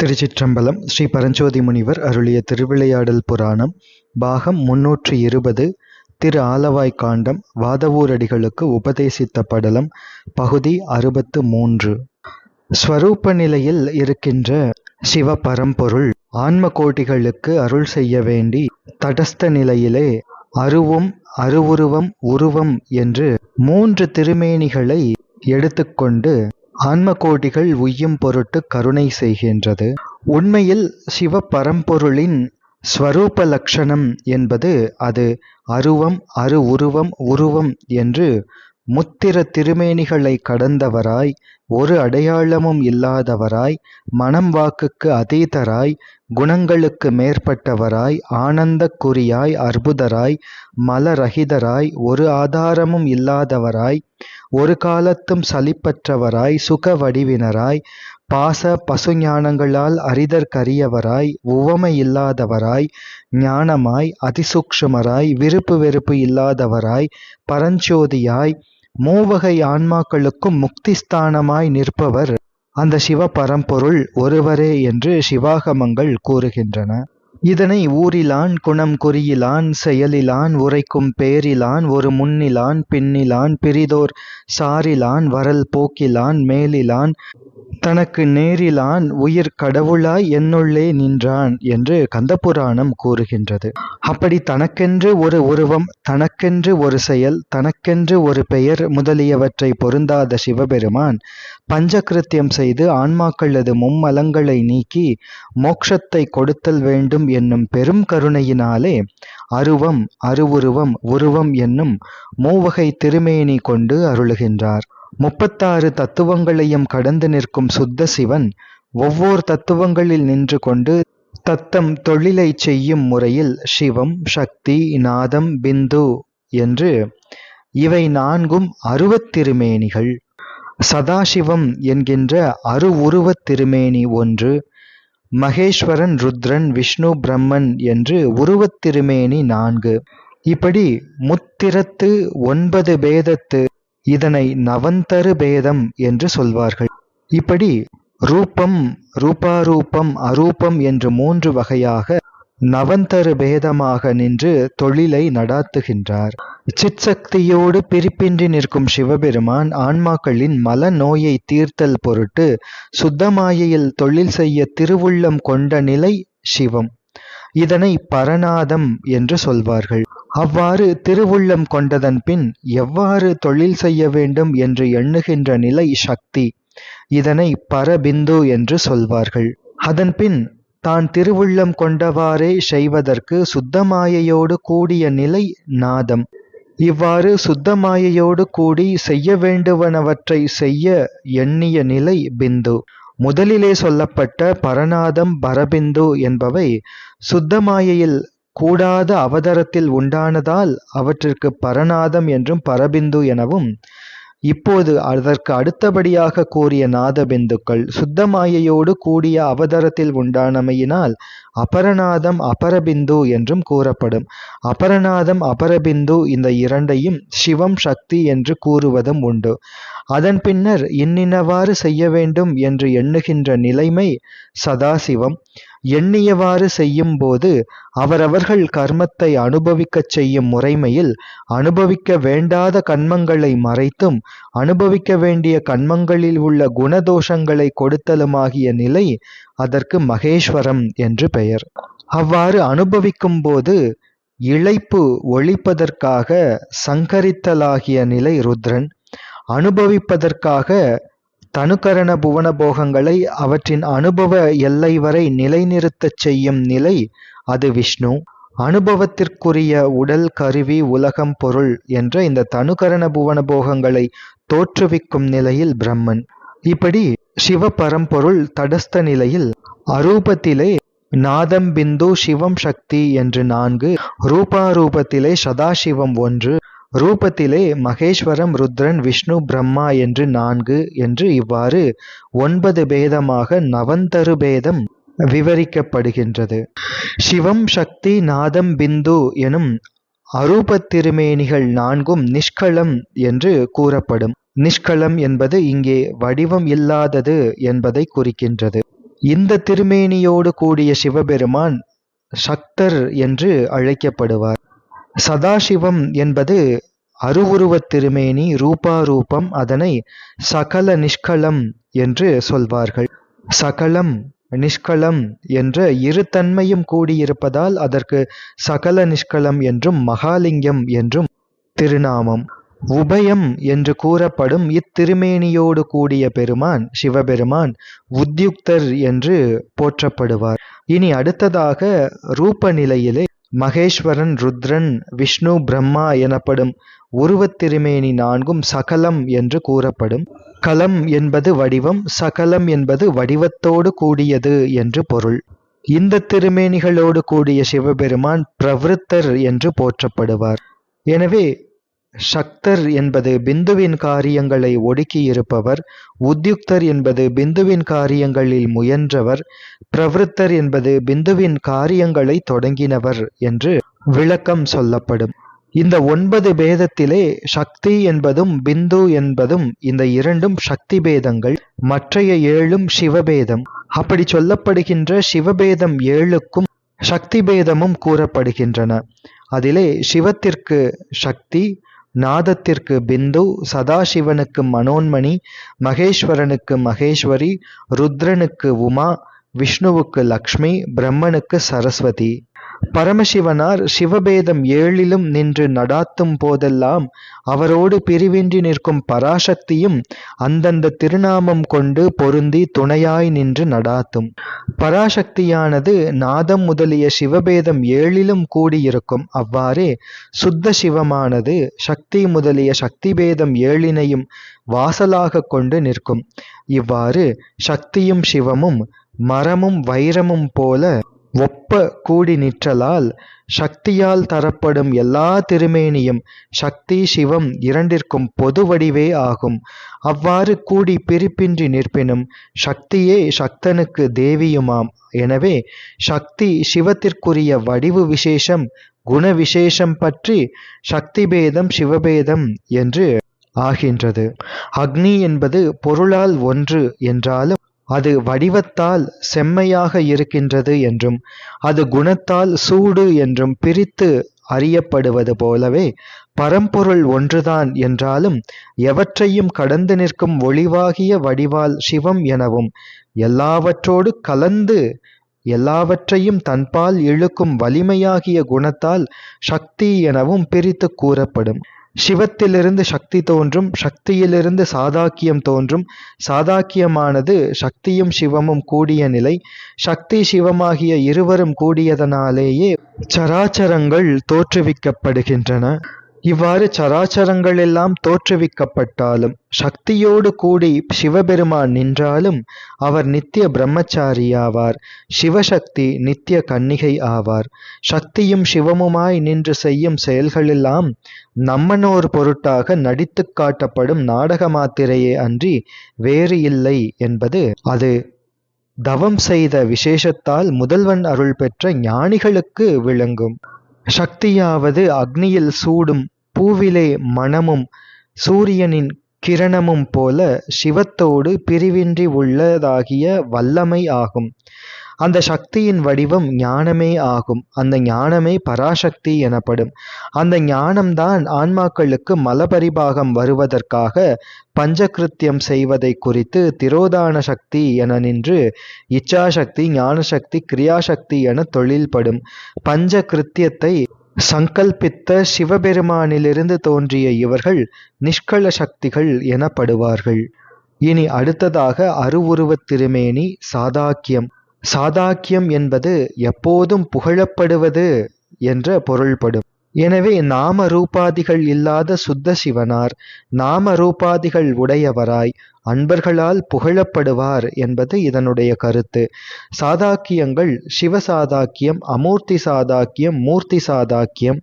திருச்சிற்றம்பலம் ஸ்ரீ பரஞ்சோதி முனிவர் அருளிய திருவிளையாடல் புராணம் பாகம் முன்னூற்றி இருபது திரு ஆலவாய் காண்டம் வாதவூரடிகளுக்கு உபதேசித்த படலம் பகுதி அறுபத்து மூன்று. ஸ்வரூப நிலையில் இருக்கின்ற சிவ பரம்பொருள் ஆன்ம கோட்டிகளுக்கு அருள் செய்ய வேண்டி தடஸ்த நிலையிலே அருவும் அருவுருவம் உருவம் என்று மூன்று திருமேனிகளை எடுத்துக்கொண்டு ஆன்மகோடிகள் உய்யும் பொருட்டு கருணை செய்கின்றது. உண்மையில் சிவ பரம்பொருளின் ஸ்வரூப லட்சணம் என்பது அது அருவம் அரு உருவம் உருவம் என்று முத்திர திருமேனிகளை கடந்தவராய் ஒரு அடையாளமும் இல்லாதவராய் மனம் வாக்குக்கு அதீதராய் குணங்களுக்கு மேற்பட்டவராய் ஆனந்தக்குரியாய் அற்புதராய் மலரகிதராய் ஒரு ஆதாரமும் இல்லாதவராய் ஒரு காலத்தும் சலிப்பற்றவராய் சுக வடிவினராய் பாச பசுஞானங்களால் அரிதற்கரியவராய் உவமை இல்லாதவராய் ஞானமாய் அதிசூக்ஷமராய் விருப்பு வெறுப்பு இல்லாதவராய் பரஞ்சோதியாய் மூவகை ஆன்மாக்களுக்கும் முக்திஸ்தானமாய் நிற்பவர். அந்த சிவ பரம்பொருள் ஒருவரே என்று சிவாகமங்கள் கூறுகின்றன. இதனை ஊரிலான் குணம் குறியிலான் செயலிலான் உரைக்கும் பேரிலான் ஒரு முன்னிலான் பின்னிலான் பிரிதோர் சாரிலான் வரல் போக்கிலான் மேலிலான் தனக்கு நேரிலான் உயிர் கடவுளாய் என்னுள்ளே நின்றான் என்று கந்தபுராணம் கூறுகின்றது. அப்படி தனக்கென்று ஒரு உருவம் தனக்கென்று ஒரு செயல் தனக்கென்று ஒரு பெயர் முதலியவற்றை பொருந்தாத சிவபெருமான் பஞ்சகிருத்தியம் செய்து ஆன்மாக்களது மும்மலங்களை நீக்கி மோட்சத்தை கொடுத்தல் வேண்டும் என்னும் பெரும் கருணையினாலே அருவம் அருவுருவம் உருவம் என்னும் மூவகை திருமேனி கொண்டு அருளுகின்றார். முப்பத்தாறு தத்துவங்களையும் கடந்து நிற்கும் சுத்த சிவன் ஒவ்வொரு தத்துவங்களில் நின்று கொண்டு தத்தம் தொழிலை செய்யும் முறையில் சிவம் சக்தி நாதம் பிந்து என்று இவை நான்கும் அருவத்திருமேனிகள் சதாசிவம் என்கின்ற அரு உருவத் திருமேனி ஒன்று மகேஸ்வரன் ருத்ரன் விஷ்ணு பிரம்மன் என்று உருவத் திருமேனி நான்கு. இப்படி முத்திரத்து ஒன்பது பேதத்து இதனை நவந்தரு பேதம் என்று சொல்வார்கள். இப்படி ரூபம் ரூபாரூபம் அரூபம் என்று மூன்று வகையாக நவந்தரு பேதமாக நின்று தொழிலை நடாத்துகின்றார். சிற்சக்தியோடு பிரிப்பின்றி நிற்கும் சிவபெருமான் ஆன்மாக்களின் மல நோயை தீர்த்தல் பொருட்டு சுத்தமாயையில் தொழில் செய்ய திருவுள்ளம் கொண்ட நிலை சிவம். இதனை பரநாதம் என்று சொல்வார்கள். அவ்வாறு திருவுள்ளம் கொண்டதன் பின் எவ்வாறு தொழில் செய்ய வேண்டும் என்று எண்ணுகின்ற நிலை சக்தி. இதனை பரபிந்து என்று சொல்வார்கள். அதன்பின் தான் திருவுள்ளம் கொண்டவாறே செய்வதற்கு சுத்தமாயையோடு கூடிய நிலை நாதம். இவ்வாறு சுத்தமாயையோடு கூடி செய்ய வேண்டுவனவற்றை செய்ய எண்ணிய நிலை பிந்து. முதலிலே சொல்லப்பட்ட பரநாதம் பரபிந்து என்பவை சுத்தமாயையில் கூடாத அவதரத்தில் உண்டானதால் அவற்றிற்கு பரநாதம் என்றும் பரபிந்து எனவும் இப்போது அதற்கு அடுத்தபடியாக கூறிய நாதபிந்துக்கள் சுத்தமாயையோடு கூடிய அவதரத்தில் உண்டானமையினால் அபரநாதம் அபரபிந்து என்றும் கூறப்படும். அபரநாதம் அபரபிந்து இந்த இரண்டையும் சிவம் சக்தி என்று கூறுவதும் உண்டு. அதன் பின்னர் இன்னினவாறு செய்ய வேண்டும் என்று எண்ணுகின்ற நிலைமை சதாசிவம். எண்ணியவாறு செய்யும் போது அவரவர்கள் கர்மத்தை அனுபவிக்கச் செய்யும் முறைமையில் அனுபவிக்க வேண்டாத கண்மங்களை மறைத்தும் அனுபவிக்க வேண்டிய கண்மங்களில் உள்ள குணதோஷங்களை கொடுத்தலுமாகிய நிலை அதற்கு மகேஸ்வரம் என்று பெயர். அவ்வாறு அனுபவிக்கும் போது இழைப்பு ஒழிப்பதற்காக சங்கரித்தலாகிய நிலை ருத்ரன். அனுபவிப்பதற்காக தனுகரண புவன போகங்களை அவற்றின் அனுபவ எல்லை வரை நிலைநிறுத்தச் செய்யும் நிலை அது விஷ்ணு. அனுபவத்திற்குரிய உடல் கருவி உலகம் பொருள் என்ற இந்த தனுகரண புவன போகங்களை தோற்றுவிக்கும் நிலையில் பிரம்மன். இப்படி சிவ பரம்பொருள் தடஸ்த நிலையில் அரூபத்திலே நாதம் பிந்து சிவம் சக்தி என்று நான்கு ரூபாரூபத்திலே சதாசிவம் ஒன்று ரூபத்திலே மகேஸ்வரம் ருத்ரன் விஷ்ணு பிரம்மா என்று நான்கு என்று இவ்வாறு ஒன்பது பேதமாக நவந்தரு பேதம் விவரிக்கப்படுகின்றது. சிவம் சக்தி நாதம் பிந்து எனும் அரூபத்திருமேனிகள் நான்கும் நிஷ்களம் என்று கூறப்படும். நிஷ்களம் என்பது இங்கே வடிவம் இல்லாதது என்பதை குறிக்கின்றது. இந்த திருமேனியோடு கூடிய சிவபெருமான் சக்தர் என்று அழைக்கப்படுவார். சதாசிவம் என்பது அருவுருவத் திருமேனி ரூபாரூபம் அதனை சகல நிஷ்கலம் என்று சொல்வார்கள். சகலம் நிஷ்கலம் என்ற இரு தன்மையும் கூடியிருப்பதால் அதற்கு சகல நிஷ்கலம் என்றும் மகாலிங்கம் என்றும் திருநாமம். உபயம் என்று கூறப்படும் இத்திருமேனியோடு கூடிய பெருமான் சிவபெருமான் உத்யுக்தர் என்று போற்றப்படுவார். இனி அடுத்ததாக ரூப நிலையிலே மகேஸ்வரன் ருத்ரன் விஷ்ணு பிரம்மா எனப்படும் உருவத் திருமேனி நான்கும் சகலம் என்று கூறப்படும். கலம் என்பது வடிவம் சகலம் என்பது வடிவத்தோடு கூடியது என்று பொருள். இந்த திருமேனிகளோடு கூடிய சிவபெருமான் பிரவருத்தர் என்று போற்றப்படுவார். எனவே சக்தர் என்பது பிந்துவின் காரியங்களை ஒடுக்கியிருப்பவர் உத்யுக்தர் என்பது பிந்துவின் காரியங்களில் முயன்றவர் பிரவிருத்தர் என்பது பிந்துவின் காரியங்களை தொடங்கினவர் என்று விளக்கம் சொல்லப்படும். இந்த ஒன்பது பேதத்திலே சக்தி என்பதும் பிந்து என்பதும் இந்த இரண்டும் சக்தி பேதங்கள் மற்றைய ஏழும் சிவபேதம். அப்படி சொல்லப்படுகின்ற சிவபேதம் ஏழுக்கும் சக்தி பேதமும் கூறப்படுகின்றன. அதிலே சிவத்திற்கு சக்தி நாதத்திற்கு பிந்து சதாசிவனுக்கு மனோன்மணி மகேஸ்வரனுக்கு மகேஸ்வரி ருத்ரனுக்கு உமா விஷ்ணுவுக்கு லக்ஷ்மி பிரம்மனுக்கு சரஸ்வதி. பரமசிவனார் சிவபேதம் ஏழிலும் நின்று நடாத்தும் போதெல்லாம் அவரோடு பிரிவின்றி நிற்கும் பராசக்தியும் அந்தந்த திருநாமம் கொண்டு பொருந்தி துணையாய் நின்று நடாத்தும். பராசக்தியானது நாதம் முதலிய சிவபேதம் ஏழிலும் கூடியிருக்கும். அவ்வாறே சுத்த சிவமானது சக்தி முதலிய சக்தி பேதம் ஏழினையும் வாசலாக கொண்டு நிற்கும். இவ்வாறு சக்தியும் சிவமும் மரமும் வைரமும் போல ஒப்ப கூடி நிற்றலால் சக்தியால் தரப்படும் எல்லா திருமேனியும் சக்தி சிவம் இரண்டிற்கும் பொது வடிவே ஆகும். அவ்வாறு கூடி பிரிப்பின்றி நிற்பினும் சக்தியே சக்தனுக்கு தேவியுமாம். எனவே சக்தி சிவத்திற்குரிய வடிவு விசேஷம் குண விசேஷம் பற்றி சக்தி பேதம் சிவபேதம் என்று ஆகின்றது. அக்னி என்பது பொருளால் ஒன்று என்றாலும் அது வடிவத்தால் செம்மையாக இருக்கின்றது என்றும் அது குணத்தால் சூடு என்றும் பிரித்து அறியப்படுவது போலவே பரம்பொருள் ஒன்றுதான் என்றாலும் எவற்றையும் கடந்து நிற்கும் ஒளிவாகிய வடிவால் சிவம் எனவும் எல்லாவற்றோடு கலந்து எல்லாவற்றையும் தன்பால் இழுக்கும் வலிமையாகிய குணத்தால் சக்தி எனவும் பிரித்து கூறப்படும். சிவத்திலிருந்து சக்தி தோன்றும் சக்தியிலிருந்து சாதாக்கியம் தோன்றும். சாதாக்கியமானது சக்தியும் சிவமும் கூடிய நிலை. சக்தி சிவமாகிய இருவரும் கூடியதனாலேயே சராச்சரங்கள் தோற்றுவிக்கப்படுகின்றன. இவ்வாறு சராச்சரங்கள் எல்லாம் தோற்றுவிக்கப்பட்டாலும் சக்தியோடு கூடி சிவபெருமான் நின்றாலும் அவர் நித்திய பிரம்மச்சாரியாவார். சிவசக்தி நித்திய கன்னிகை ஆவார். சக்தியும் சிவமுமாய் நின்று செய்யும் செயல்களெல்லாம் நம்மனோர் பொருட்டாக நடித்து காட்டப்படும் நாடக மாத்திரையே அன்றி வேறு இல்லை என்பது அது. தவம் செய்த விசேஷத்தால் முதல்வன் அருள் பெற்ற ஞானிகளுக்கு விளங்கும். சக்தியாவது அக்னியில் சூடும் பூவிலே மணமும் சூரியனின் கிரணமும் போல சிவத்தோடு பிரிவின்றி உள்ளதாகிய வல்லமை ஆகும். அந்த சக்தியின் வடிவம் ஞானமே ஆகும். அந்த ஞானமே பராசக்தி எனப்படும். அந்த ஞானம்தான் ஆன்மாக்களுக்கு மலபரிபாகம் வருவதற்காக பஞ்சகிருத்தியம் செய்வதை குறித்து திரோதான சக்தி என நின்று இச்சாசக்தி ஞானசக்தி கிரியாசக்தி என தொழில்படும். பஞ்ச கிருத்தியத்தை சங்கல்பித்த சிவபெருமானிலிருந்து தோன்றிய இவர்கள் நிஷ்கள சக்திகள் எனப்படுவார்கள். இனி அடுத்ததாக அருவுருவத் திருமேனி சாதாக்கியம். சாதாக்கியம் என்பது எப்போதும் புகழப்படுவது என்ற பொருள்படும். எனவே நாம ரூபாதிகள் இல்லாத சுத்த சிவனார் நாம ரூபாதிகள் உடையவராய் அன்பர்களால் புகழப்படுவார் என்பது இதனுடைய கருத்து. சாதாக்கியங்கள் சிவசாதாக்கியம் அமூர்த்தி சாதாக்கியம் மூர்த்தி சாதாக்கியம்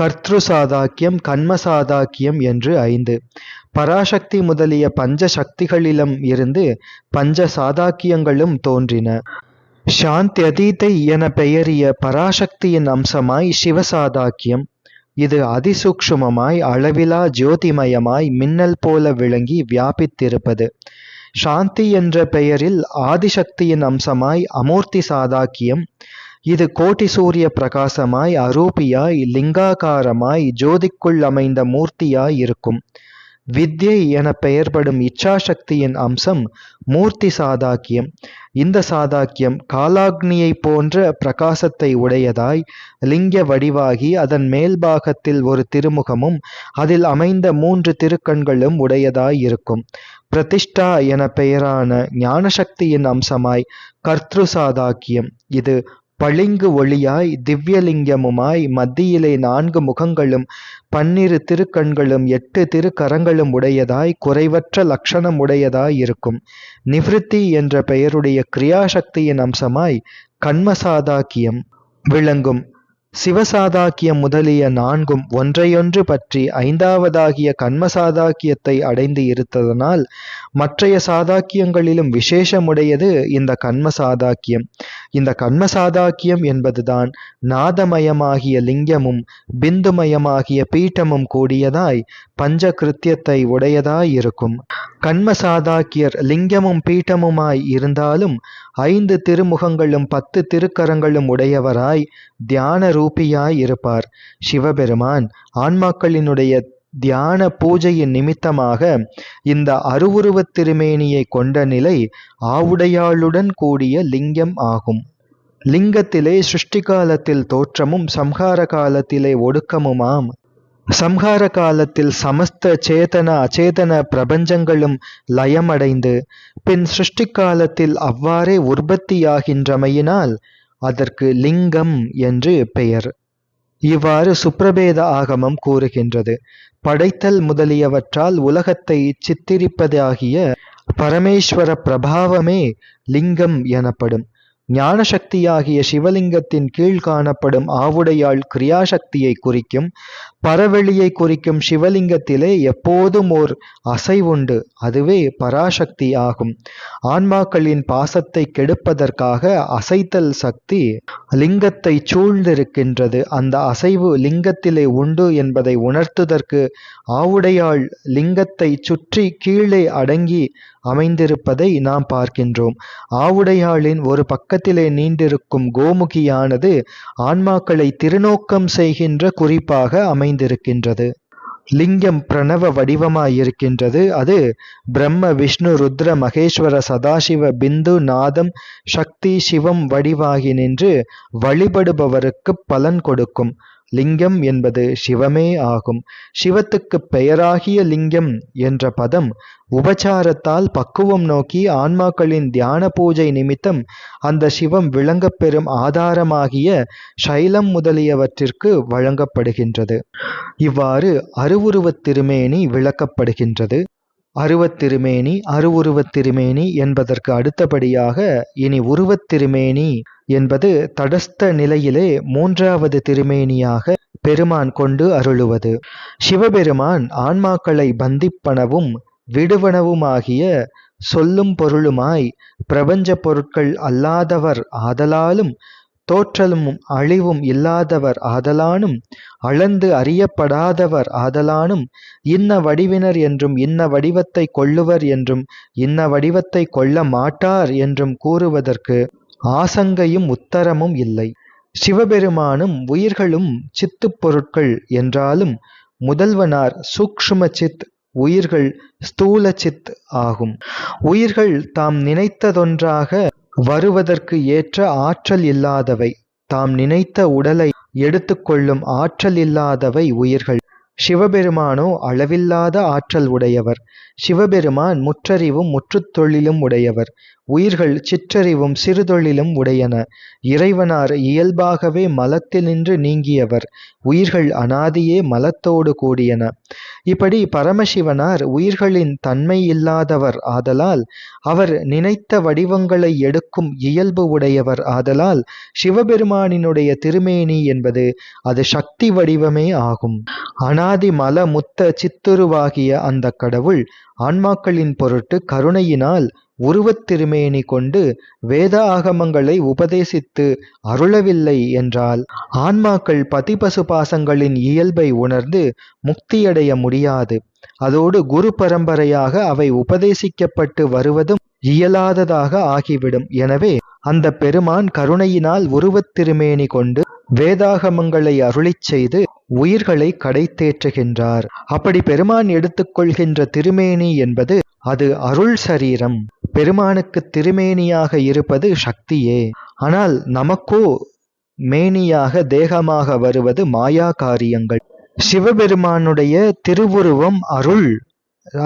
கர்த்ரு சாதாக்கியம் கண்ம சாதாக்கியம் என்று ஐந்து. பராசக்தி முதலிய பஞ்ச சக்திகளிலும் இருந்து பஞ்ச சாதாக்கியங்களும் தோன்றின. சாந்தி அதீதை என பெயரிய பராசக்தியின் அம்சமாய் சிவசாதாக்கியம். இது அதிசூக்ஷுமமாய் அளவிலா ஜோதிமயமாய் மின்னல் போல விளங்கி வியாபித்திருப்பது. சாந்தி என்ற பெயரில் ஆதிசக்தியின் அம்சமாய் அமூர்த்தி சாதாக்கியம். இது கோட்டி சூரிய பிரகாசமாய் அரூபியாய் லிங்காகாரமாய் ஜோதிக்குள் அமைந்த மூர்த்தியாய் இருக்கும். வித்யை என பெயர்படும் இச்சாசக்தியின் அம்சம் மூர்த்தி சாதாக்கியம். இந்த சாதாக்கியம் காலாக்னியை போன்ற பிரகாசத்தை உடையதாய் லிங்க வடிவாகி அதன் மேல்பாகத்தில் ஒரு திருமுகமும் அதில் அமைந்த மூன்று திருக்கண்களும் உடையதாய் இருக்கும். பிரதிஷ்டா என பெயரான ஞானசக்தியின் அம்சமாய் கர்த்ரு சாதாக்கியம். இது பளிங்கு ஒளியாய் திவ்யலிங்கமுமாய் மத்தியிலே நான்கு முகங்களும் பன்னிரு திருக்கண்களும் எட்டு திருக்கரங்களும் உடையதாய் குறைவற்ற லட்சணம் உடையதாய் இருக்கும். நிவிருத்தி என்ற பெயருடைய கிரியாசக்தியின் அம்சமாய் கண்மசாதாக்கியம் விளங்கும். சிவசாதாக்கியம் முதலிய நான்கும் ஒன்றையொன்று பற்றி ஐந்தாவதாகிய கண்மசாதாக்கியத்தை அடைந்து இருத்ததனால் மற்றைய சாதாக்கியங்களிலும் விசேஷமுடையது இந்த கண்மசாதாக்கியம். இந்த கண்மசாதாக்கியம் என்பதுதான் நாதமயமாகிய லிங்கமும் பிந்துமயமாகிய பீட்டமும் கூடியதாய் பஞ்ச கிருத்தியத்தை உடையதாய் இருக்கும் கண்மசாதாக்கியர் லிங்கமும் பீட்டமுமாய் இருந்தாலும் ஐந்து திருமுகங்களும் பத்து திருக்கரங்களும் உடையவராய் தியான ரூபியாய் இருப்பார் சிவபெருமான் ஆன்மாக்களினுடைய தியான பூஜையின் நிமித்தமாக இந்த அருவுருவத் திருமேனியை கொண்ட நிலை ஆவுடையாளுடன் கூடிய லிங்கம் ஆகும். லிங்கத்திலே சிருஷ்டி காலத்தில் தோற்றமும் சம்ஹார காலத்திலே ஒடுக்கமுமாம். சம்ஹார காலத்தில் சமஸ்த சேதன அச்சேதன பிரபஞ்சங்களும் லயமடைந்து பின் சிருஷ்டி காலத்தில் அவ்வாறே உற்பத்தியாகின்றமையினால் அதற்கு லிங்கம் என்று பெயர். இவ்வாறு சுப்ரபேத ஆகமம் கூறுகின்றது. படைத்தல் முதலியவற்றால் உலகத்தை சித்திரிப்பதாகிய பரமேஸ்வர பிரபாவமே லிங்கம் எனப்படும். ஞானசக்தியாகிய சிவலிங்கத்தின் கீழ் காணப்படும் ஆவுடையாள் கிரியாசக்தியை குறிக்கும் பரவெளியை குறிக்கும் சிவலிங்கத்திலே எப்போதும் ஓர் அசைவுண்டு அதுவே பராசக்தி ஆகும். ஆன்மாக்களின் பாசத்தை கெடுப்பதற்காக அசைத்தல் சக்தி லிங்கத்தை சூழ்ந்திருக்கின்றது. அந்த அசைவு லிங்கத்திலே உண்டு என்பதை உணர்த்துதற்கு ஆவுடையாள் லிங்கத்தை சுற்றி கீழே அடங்கி அமைந்திருப்பதை நாம் பார்க்கின்றோம். ஆவுடையாளின் ஒரு பக்கத்திலே நீண்டிருக்கும் கோமுகியானது ஆன்மாக்களை திருநோக்கம் செய்கின்ற குறிப்பாக அமைந்திருக்கின்றது. லிங்கம் பிரணவ வடிவமாயிருக்கின்றது. அது பிரம்ம விஷ்ணு ருத்ர மகேஸ்வர சதாசிவ பிந்து நாதம் சக்தி சிவம் வடிவாகி நின்று வழிபடுபவருக்கு பலன் கொடுக்கும். லிங்கம் என்பது சிவமே ஆகும். சிவத்துக்கு பெயராகிய லிங்கம் என்ற பதம் உபச்சாரத்தால் பக்குவம் நோக்கி ஆன்மாக்களின் தியான பூஜை நிமித்தம் அந்த சிவம் விளங்கப் பெறும் ஆதாரமாகிய சைலம் முதலியவற்றிற்கு வழங்கப்படுகின்றது. இவ்வாறு அருவுருவத் திருமேனி விளக்கப்படுகின்றது. அருவத்திருமேனி அருவுருவத்திருமேனி அருவுருவத் திருமேனி என்பதற்கு அடுத்தபடியாக இனி உருவத் திருமேனி என்பது தடஸ்த நிலையிலே மூன்றாவது திருமேனியாக பெருமான் கொண்டு அருளுவது. சிவபெருமான் ஆன்மாக்களை பந்திப்பனவும் விடுவனவுமாகிய சொல்லும் பொருளுமாய் பிரபஞ்ச பொருட்கள் அல்லாதவர் ஆதலாலும் தோற்றலும் அழிவும் இல்லாதவர் ஆதலானும் அளந்து அறியப்படாதவர் ஆதலானும் இன்ன வடிவினர் என்றும் இன்ன வடிவத்தை கொள்ளுவர் என்றும் இன்ன வடிவத்தை கொள்ள மாட்டார் என்றும் கூறுவதற்கு ஆசங்கையும் உத்தரமும் இல்லை. சிவபெருமானும் உயிர்களும் சித்துப் பொருட்கள் என்றாலும் முதல்வனார் சூக்ஷ்ம சித் உயிர்கள் ஸ்தூல சித் ஆகும். உயிர்கள் தாம் நினைத்ததொன்றாக வருவதற்கு ஏற்ற ஆற்றல் இல்லாதவை. தாம் நினைத்த உடலை எடுத்துக்கொள்ளும் ஆற்றல் இல்லாதவை உயிர்கள். சிவபெருமானோ அளவில்லாத ஆற்றல் உடையவர். சிவபெருமான் முற்றறிவும் முற்றுத்தொழிலும் உடையவர். உயிர்கள் சிற்றறிவும் சிறுதொழிலும் உடையன. இறைவனார் இயல்பாகவே மலத்தினின்று நீங்கியவர். உயிர்கள் அனாதியே மலத்தோடு கூடியன. இப்படி பரமசிவனார் உயிர்களின் தன்மை இல்லாதவர் ஆதலால் அவர் நினைத்த வடிவங்களை எடுக்கும் இயல்பு உடையவர் ஆதலால் சிவபெருமானினுடைய திருமேனி என்பது அது சக்தி வடிவமே ஆகும். அனாதி மல முத்த சித்துருவாகிய அந்த கடவுள் ஆன்மாக்களின் பொருட்டு கருணையினால் உருவத் திருமேனி கொண்டு வேத ஆகமங்களை உபதேசித்து அருளவில்லை என்றால் ஆன்மாக்கள் பதிபசு பாசங்களின் இயல்பை உணர்ந்து முக்தியடைய முடியாது. அதோடு குரு பரம்பரையாக அவை உபதேசிக்கப்பட்டு வருவதும் இயலாததாக ஆகிவிடும். எனவே அந்த பெருமான் கருணையினால் உருவத் திருமேனி கொண்டு வேதாகமங்களை அருளிச் செய்து உயிர்களை கடைத்தேற்றுகின்றார். அப்படி பெருமான் எடுத்துக்கொள்கின்ற திருமேனி என்பது அது அருள் சரீரம். பெருமானுக்கு திருமேனியாக இருப்பது சக்தியே. ஆனால் நமக்கோ மேனியாக தேகமாக வருவது மாயா காரியங்கள் சிவபெருமானுடைய திருவுருவம் அருள்.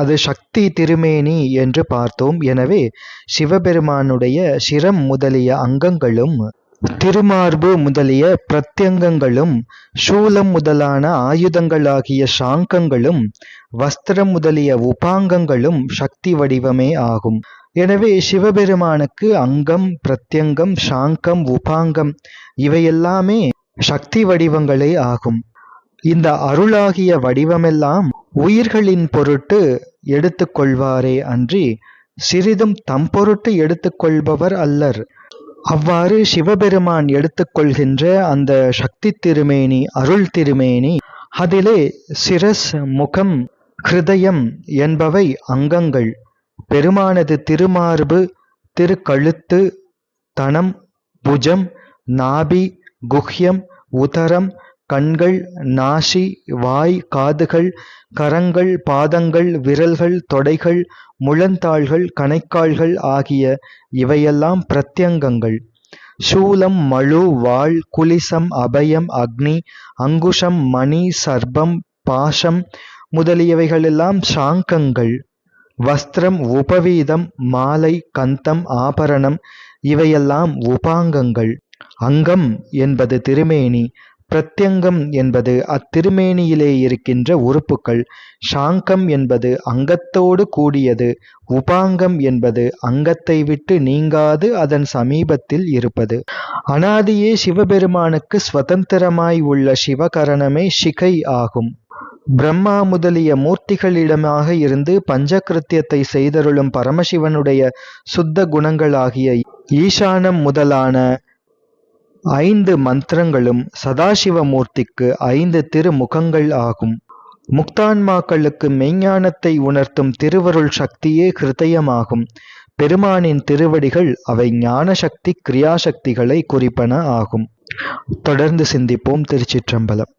அது சக்தி திருமேனி என்று பார்த்தோம். எனவே சிவபெருமானுடைய சிரம் முதலிய அங்கங்களும் திருமார்பு முதலிய பிரத்யங்கங்களும் சூலம் முதலான ஆயுதங்களாகிய சாங்கங்களும் வஸ்திரம் முதலிய உபாங்கங்களும் சக்தி வடிவமே ஆகும். எனவே சிவபெருமானுக்கு அங்கம் பிரத்யங்கம் சாங்கம் உபாங்கம் இவையெல்லாமே சக்தி வடிவங்களே ஆகும். இந்த அருளாகிய வடிவமெல்லாம் உயிர்களின் பொருட்டு எடுத்துக்கொள்வாரே அன்றி சிறிதும் தம் பொருட்டு எடுத்துக்கொள்பவர் அல்லர். அவ்வாறு சிவபெருமான் எடுத்துக்கொள்கின்ற அந்த சக்தி திருமேனி அருள் திருமேனி அதிலே சிரஸ் முகம் ஹிருதயம் என்பவை அங்கங்கள். பெருமானது திருமார்பு திருக்கழுத்து தனம் புஜம் நாபி குஹ்யம் உதரம் கண்கள் நாசி வாய் காதுகள் கரங்கள் பாதங்கள் விரல்கள் தொடைகள் முழந்தாள்கள் கணைக்கால்கள் ஆகிய இவையெல்லாம் பிரத்யங்கங்கள். சூலம் மழு வாள் குலிசம் அபயம் அக்னி அங்குஷம் மணி சர்பம் பாசம் முதலியவைகளெல்லாம் சாங்கங்கள். வஸ்திரம் உபவீதம் மாலை கந்தம் ஆபரணம் இவையெல்லாம் உபாங்கங்கள். அங்கம் என்பது திருமேனி பிரத்யங்கம் என்பது அத்திருமேனியிலே இருக்கின்ற உறுப்புக்கள். சாங்கம் என்பது அங்கத்தோடு கூடியது. உபாங்கம் என்பது அங்கத்தை விட்டு நீங்காது அதன் சமீபத்தில் இருப்பது. அனாதியே சிவபெருமானுக்கு சுதந்திரமாய் உள்ள சிவகரணமே சிகை ஆகும். பிரம்மா முதலிய மூர்த்திகளிடமாக இருந்து பஞ்சகிருத்தியத்தை செய்தருளும் பரமசிவனுடைய சுத்த குணங்களாகிய ஈசானம் முதலான ஐந்து மந்திரங்களும் சதாசிவமூர்த்திக்கு ஐந்து திருமுகங்கள் ஆகும். முக்தான்மாக்களுக்கு மெய்ஞானத்தை உணர்த்தும் திருவருள் சக்தியே ஹிருதயமாகும். பெருமானின் திருவடிகள் அவை ஞான சக்தி கிரியாசக்திகளை குறிப்பன ஆகும். தொடர்ந்து சிந்திப்போம் திருச்சிற்றம்பலம்.